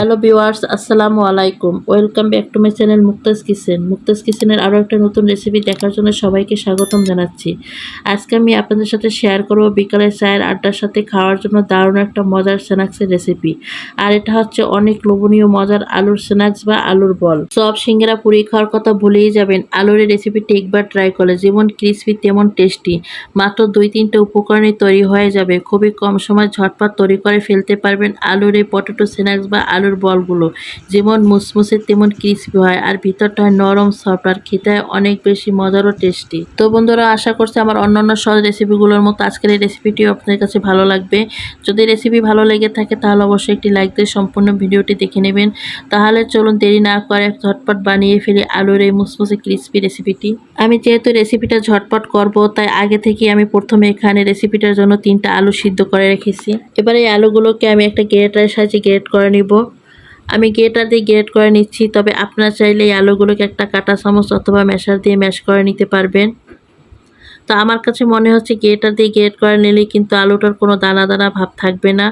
Hello viewers, আসসালামু আলাইকুম। Welcome back to my channel Mukta's kitchen. Mukta's কিচেনের আরও একটা নতুন রেসিপি দেখার জন্য সবাইকে স্বাগতম জানাচ্ছি। আজকে আমি আপনাদের সাথে শেয়ার করব বিকালে চায়ের আড্ডার সাথে খাওয়ার জন্য দারুণ একটা মজার স্ন্যাক্সের রেসিপি আর এটা হচ্ছে অনেক লোভনীয় মজার আলুর স্ন্যাক্স বা আলুর বল। সব সিঙ্গেরা পুরি খাওয়ার কথা ভুলেই যাবেন। আলুর রেসিপিটি একবার ট্রাই করলে যেমন ক্রিসপি তেমন টেস্টি মাত্র দুই তিনটে উপকরণে তৈরি হয়ে যাবে। খুবই কম সময় ঝটপট তৈরি করে ফেলতে পারবেন আলুর এই পটেটো স্ন্যাক্স বা আলুর বলগুলো। যেমন মুসমুসে তেমন ক্রিসপি হয়, আর ভিতরটা হয় নরম, সফট, আর খেতে অনেক বেশি মজার ও টেস্টি। তো বন্ধুরা, আশা করছি আমার অন্যান্য সহজ রেসিপিগুলোর মতো আজকের এই রেসিপিটিও আপনাদের কাছে ভালো লাগবে। যদি রেসিপি ভালো লেগে থাকে, তাহলে অবশ্যই একটি লাইক দিয়ে সম্পূর্ণ ভিডিওটি দেখে নেবেন। তাহলে চলুন দেরি না করে ঝটপট বানিয়ে ফেলি আলুর এই মুসমুসে ক্রিসপি রেসিপিটি। আমি যেহেতু রেসিপিটা ঝটপট করব, তাই আগে থেকে আমি প্রথমে এখানে রেসিপিটার জন্য তিনটা আলু সিদ্ধ করে রেখেছি। এবার এই আলুগুলোকে আমি একটা গ্রেটারের সাহায্যে গ্রেট করে নিব। আমি গ্রেটার দিয়ে গ্রেট করে নিচ্ছি, তবে আপনারা চাইলে এই আলুগুলোকে একটা কাটা চামচ অথবা ম্যাশার দিয়ে ম্যাশ করে নিতে পারবেন। তো আমার কাছে মনে হচ্ছে গ্রেটার দিয়ে গ্রেট করে নিলে কিন্তু আলুটার কোনো দানা দানা ভাব থাকবে না।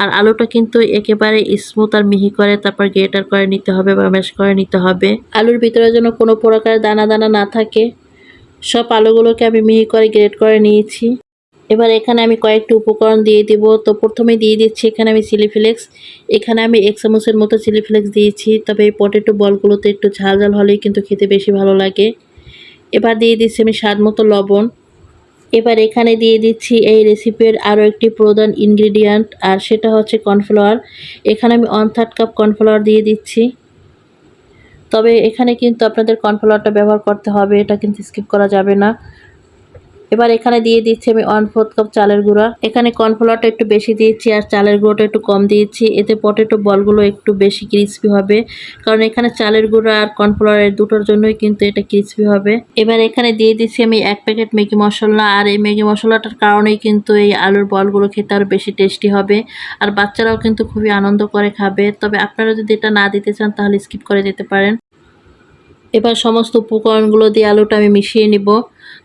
আর আলুটা কিন্তু একেবারে স্মুথ আর মিহি করে, তারপর গ্রেটার করে নিতে হবে বা ম্যাশ করে নিতে হবে। আলুর ভিতরে যেন কোনো প্রকার দানা দানা না থাকে। সব আলুগুলোকে আমি মিহি করে গ্রেট করে নিয়েছি। এবার এখানে আমি কয়েকটি উপকরণ দিয়ে দিব। তো প্রথমে দিয়ে দিচ্ছি এখানে আমি চিলি ফ্লেক্স। এখানে আমি এক চামচের মতো চিলি ফ্লেক্স দিয়েছি। তবে এই পটেটো বলগুলোতে একটু ঝাল ঝাল হলেই কিন্তু খেতে বেশি ভালো লাগে। এবার দিয়ে দিচ্ছি আমি স্বাদ মতো লবণ। এবার এখানে দিয়ে দিচ্ছি এই রেসিপির আরও একটি প্রধান ইনগ্রিডিয়েন্ট, আর সেটা হচ্ছে কর্নফ্লাওয়ার। এখানে আমি ওয়ান থার্ড কাপ কর্নফ্লাওয়ার দিয়ে দিচ্ছি। তবে এখানে কিন্তু আপনাদের কর্নফ্লাওয়ারটা ব্যবহার করতে হবে, এটা কিন্তু স্কিপ করা যাবে না। এবার এখানে দিয়ে দিচ্ছি আমি ওয়ান ফোর্থ কাপ চালের গুঁড়া। এখানে কর্নফ্লাওয়ারটা একটু বেশি দিয়েছি আর চালের গুঁড়োটা একটু কম দিয়েছি। এতে পটেটো বলগুলো একটু বেশি ক্রিসপি হবে। কারণ এখানে চালের গুঁড়া আর কর্নফ্লাওয়ারের দুটোর জন্যই কিন্তু এটা ক্রিসপি হবে। এবার এখানে দিয়ে দিচ্ছি আমি এক প্যাকেট ম্যাগি মশলা। আর এই ম্যাগি মশলাটার কারণেই কিন্তু এই আলুর বলগুলো খেতে আরও বেশি টেস্টি হবে। আর বাচ্চারাও কিন্তু খুবই আনন্দ করে খাবে। তবে আপনারা যদি এটা না দিতে চান, তাহলে স্কিপ করে যেতে পারেন। এবার সমস্ত উপকরণগুলো দিয়ে আলুটা আমি মিশিয়ে নিব।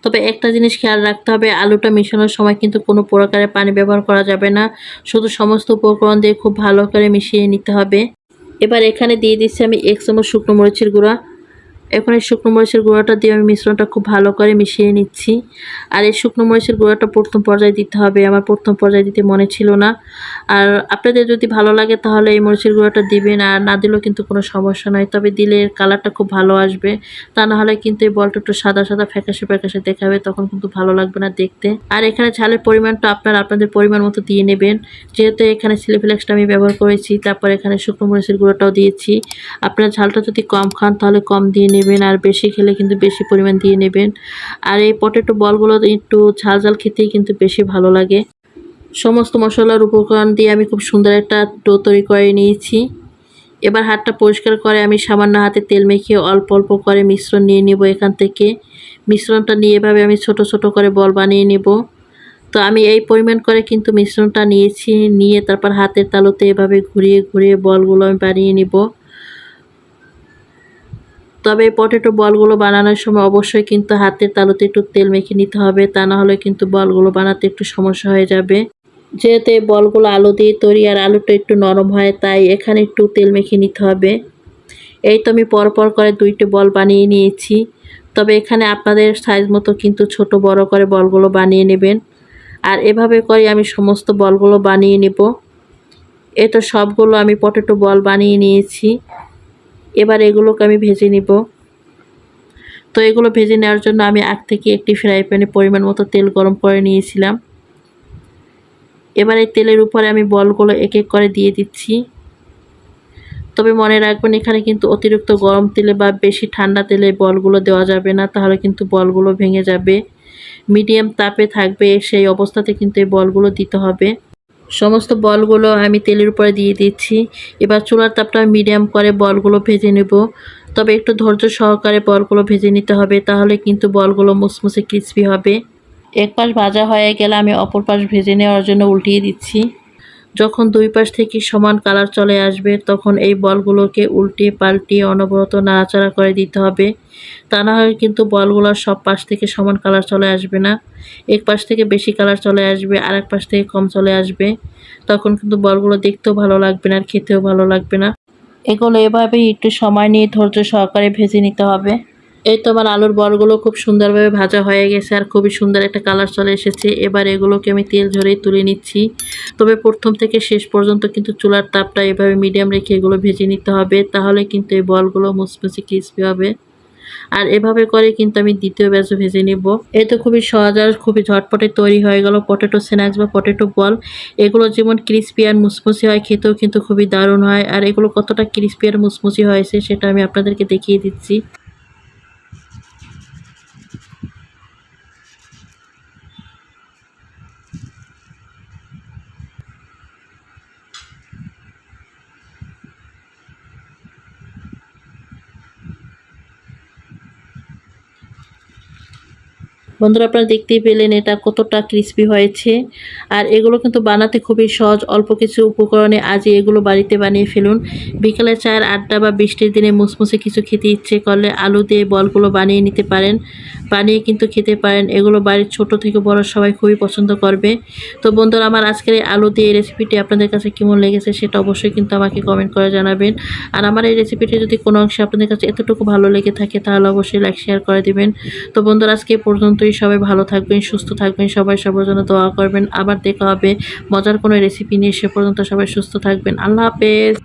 তবে একটা জিনিস খেয়াল রাখতে হবে, আলুটা মেশানোর সময় কিন্তু কোনো প্রকারে পানি ব্যবহার করা যাবে না। শুধু সমস্ত উপকরণ দিয়ে খুব ভালো করে মিশিয়ে নিতে হবে। এবার এখানে দিয়ে দিচ্ছি আমি এক চামচ শুকনো মরিচের গুঁড়া। এখন এই শুকনো মরিচের গুঁড়োটা দিয়ে আমি মিশ্রণটা খুব ভালো করে মিশিয়ে নিচ্ছি। আর এই শুকনো মরিচের গুঁড়োটা প্রথম পর্যায়ে দিতে হবে, আমার প্রথম পর্যায়ে দিতে মনে ছিল না। আর আপনাদের যদি ভালো লাগে তাহলে এই মরিচের গুঁড়োটা দিবেন, আর না দিলেও কিন্তু কোনো সমস্যা নয়, তবে দিলে এর কালারটা খুব ভালো আসবে। তা না হলে কিন্তু এই বলটা একটু সাদা সাদা ফ্যাকাশে ফ্যাকাশে দেখাবে, তখন কিন্তু ভালো লাগবে না দেখতে। আর এখানে ঝালের পরিমাণটা আপনারা আপনাদের পরিমাণ মতো দিয়ে নেবেন। যেহেতু এখানে সিলিফ্লেক্সটা আমি ব্যবহার করেছি, তারপর এখানে শুকনো মরিচের গুঁড়োটাও দিয়েছি। আপনারা ঝালটা যদি কম খান তাহলে কম দিয়ে আর বেশি খেলে কিন্তু বেশি পরিমাণ দিয়ে নেবেন। আর এই পটেটো বলগুলো একটু ঝাল ঝাল খেতেই কিন্তু বেশি ভালো লাগে। সমস্ত মশলার উপকরণ দিয়ে আমি খুব সুন্দর একটা ডো তৈরি করে নিয়েছি। এবার হাতটা পরিষ্কার করে আমি সামান্য হাতে তেল মেখে অল্প অল্প করে মিশ্রণ নিয়ে নেব এখান থেকে। মিশ্রণটা নিয়ে এভাবে আমি ছোট ছোট করে বল বানিয়ে নেব। তো আমি এই পরিমাণ করে কিন্তু মিশ্রণটা নিয়েছি, নিয়ে তারপর হাতের তালুতে এভাবে ঘুরিয়ে ঘুরিয়ে বলগুলো আমি বানিয়ে নেব। তবে এই পটেটো বলগুলো বানানোর সময় অবশ্যই কিন্তু হাতের তালুতে একটু তেল মেখে নিতে হবে, তা না হলে কিন্তু বলগুলো বানাতে একটু সমস্যা হয়ে যাবে। যেহেতু এই বলগুলো আলু দিয়ে তৈরি আর আলুটা একটু নরম হয়, তাই এখানে একটু তেল মেখে নিতে হবে। এই তো আমি পরপর করে দুইটি বল বানিয়ে নিয়েছি, তবে এখানে আপনাদের সাইজ মতো কিন্তু ছোট বড় করে বলগুলো বানিয়ে নেবেন। আর এভাবে করে আমি সমস্ত বলগুলো বানিয়ে নেব। এ তো সবগুলো আমি পটেটো বল বানিয়ে নিয়েছি। এবার এগুলোকে আমি ভেজে নিব। তো এগুলো ভেজে নেওয়ার জন্য আমি আগ থেকে একটি ফ্রাই প্যানে পরিমাণ মতো তেল গরম করে নিয়েছিলাম। এবার এই তেলের উপরে আমি বলগুলো এক এক করে দিয়ে দিচ্ছি। তবে মনে রাখবেন, এখানে কিন্তু অতিরিক্ত গরম তেলে বা বেশি ঠান্ডা তেলে বলগুলো দেওয়া যাবে না, তাহলে কিন্তু বলগুলো ভেঙে যাবে। মিডিয়াম তাপে থাকবে সেই অবস্থাতে কিন্তু এই বলগুলো দিতে হবে। সমস্ত বলগুলো আমি তেলের উপরে দিয়ে দিচ্ছি। এবার চুলার তাপটা মিডিয়াম করে বলগুলো ভেজে নেব। তবে একটু ধৈর্য সহকারে বলগুলো ভেজে নিতে হবে, তাহলে কিন্তু বলগুলো মুসমুসে ক্রিসপি হবে। এক পাশ ভাজা হয়ে গেলে আমি অপর পাশ ভেজে নেওয়ার জন্য উল্টিয়ে দিচ্ছি। যখন দুই পাশ থেকে সমান কালার চলে আসবে, তখন এই বলগুলোকে উল্টিয়ে পাল্টিয়ে অনবরত নাড়াচাড়া করে দিতে হবে। তা না হয় কিন্তু বলগুলোর সব পাশ থেকে সমান কালার চলে আসবে না। এক পাশ থেকে বেশি কালার চলে আসবে আর এক পাশ থেকে কম চলে আসবে। তখন কিন্তু বলগুলো দেখতেও ভালো লাগবে না আর খেতেও ভালো লাগবে না। এগুলো এভাবেই একটু সময় নিয়ে ধৈর্য সহকারে ভেজে নিতে হবে। এই তো আমার আলুর বলগুলো খুব সুন্দরভাবে ভাজা হয়ে গেছে আর খুবই সুন্দর একটা কালার চলে এসেছে। এবার এগুলোকে আমি তেল ঝরেই তুলে নিচ্ছি। তবে প্রথম থেকে শেষ পর্যন্ত কিন্তু চুলার তাপটা এভাবে মিডিয়াম রেখে এগুলো ভেজে নিতে হবে, তাহলে কিন্তু এই বলগুলো মুচমুচে ক্রিস্পি হবে। আর এভাবে করে কিন্তু আমি দ্বিতীয় ব্যাচও ভেজে নিব। এই তো খুবই সহজ আর খুবই ঝটপটে তৈরি হয়ে গেল পটেটো স্ন্যাক্স বা পটেটো বল এগুলো যেমন ক্রিস্পি আর মুসমুসি হয়, খেতেও কিন্তু খুবই দারুণ হয়। আর এগুলো কতটা ক্রিস্পি আর মুসমুসি হয়েছে সেটা আমি আপনাদেরকে দেখিয়ে দিচ্ছি। বন্ধুরা, আপনারা দেখতেই পেলেন এটা কতটা ক্রিস্পি হয়েছে। আর এগুলো কিন্তু বানাতে খুবই সহজ, অল্প কিছু উপকরণে আজই এগুলো বাড়িতে বানিয়ে ফেলুন। বিকালে চায়ের আড্ডা বা বৃষ্টির দিনে মুসমুসে কিছু খেতে ইচ্ছে করলে আলু দিয়ে বলগুলো বানিয়ে নিতে পারেন। বানিয়ে কিন্তু খেতে পারেন, এগুলো বাড়ির ছোট থেকে বড় সবাই খুবই পছন্দ করবে। তো বন্ধুরা, আমার আজকের এই আলু দিয়ে রেসিপিটি আপনাদের কাছে কেমন লেগেছে সেটা অবশ্যই কিন্তু আমাকে কমেন্ট করে জানাবেন। আর আমার এই রেসিপিটি যদি কোনো অংশে আপনাদের কাছে এতটুকু ভালো লেগে থাকে, তাহলে অবশ্যই লাইক শেয়ার করে দিবেন। তো বন্ধুরা, আজকে এ পর্যন্তই সবাই ভালো থাকবেন, সুস্থ থাকবেন, সবাই সবার জন্য দোয়া করবেন। আবার দেখা হবে। মজার কোনো রেসিপি নিয়ে সে পর্যন্ত সবাই সুস্থ থাকবেন। আল্লাহ হাফেজ।